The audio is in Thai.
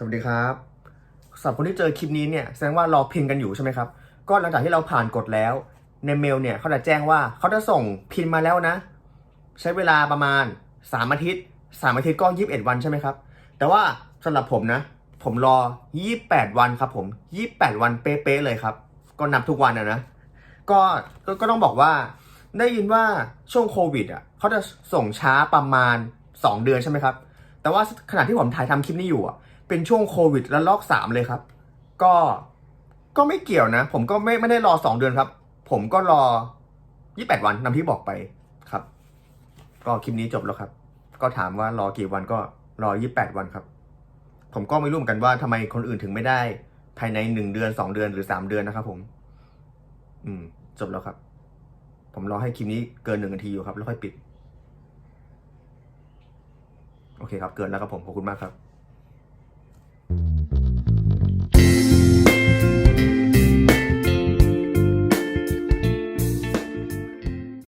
สวัสดีครับสำหรับคนที่เจอคลิปนี้เนี่ยแสดงว่ารอพินกันอยู่ใช่ไหมครับ ก็หลังจากที่เราผ่านกฎแล้ว ในเมลเนี่ยเขาจะแจ้งว่าเขาจะส่งพินมาแล้วนะ ใช้เวลาประมาณ 3 อาทิตย์ 3 อาทิตย์ก็21 วันใช่ไหมครับ แต่ว่าสำหรับผมนะ ผมรอ 28 วันครับผม 28 วันเป๊ะๆเลยครับ ก็นับทุกวันนะนะก็ก็ก็ต้องบอกว่าได้ยินว่าช่วงโควิดอะเขาจะส่งช้าประมาณ 2 เดือนใช่ไหมครับ แต่ว่าขณะที่ผมถ่ายทำคลิปนี้อยู่อะ เป็นช่วงโควิดและลอกสามเลยครับ ก็ก็ไม่เกี่ยวนะ ผมก็ไม่ไม่ได้รอสองเดือนครับ ผมก็รอยี่แปดวันนำที่บอกไปครับ ก็คลิปนี้จบแล้วครับ ก็ถามว่ารอกี่วันก็รอยี่แปดวันครับ ผมก็ไม่รู้เหมือนกันว่าทำไมคนอื่นถึงไม่ได้ ภายในหนึ่งเดือนสองเดือนหรือสามเดือนนะครับ ผม อืม จบแล้วครับ ผมรอให้คลิปนี้เกินหนึ่งนาทีอยู่ครับ แล้วค่อยปิด เคครับ เกินแล้วครับผม ขอบคุณมากครับ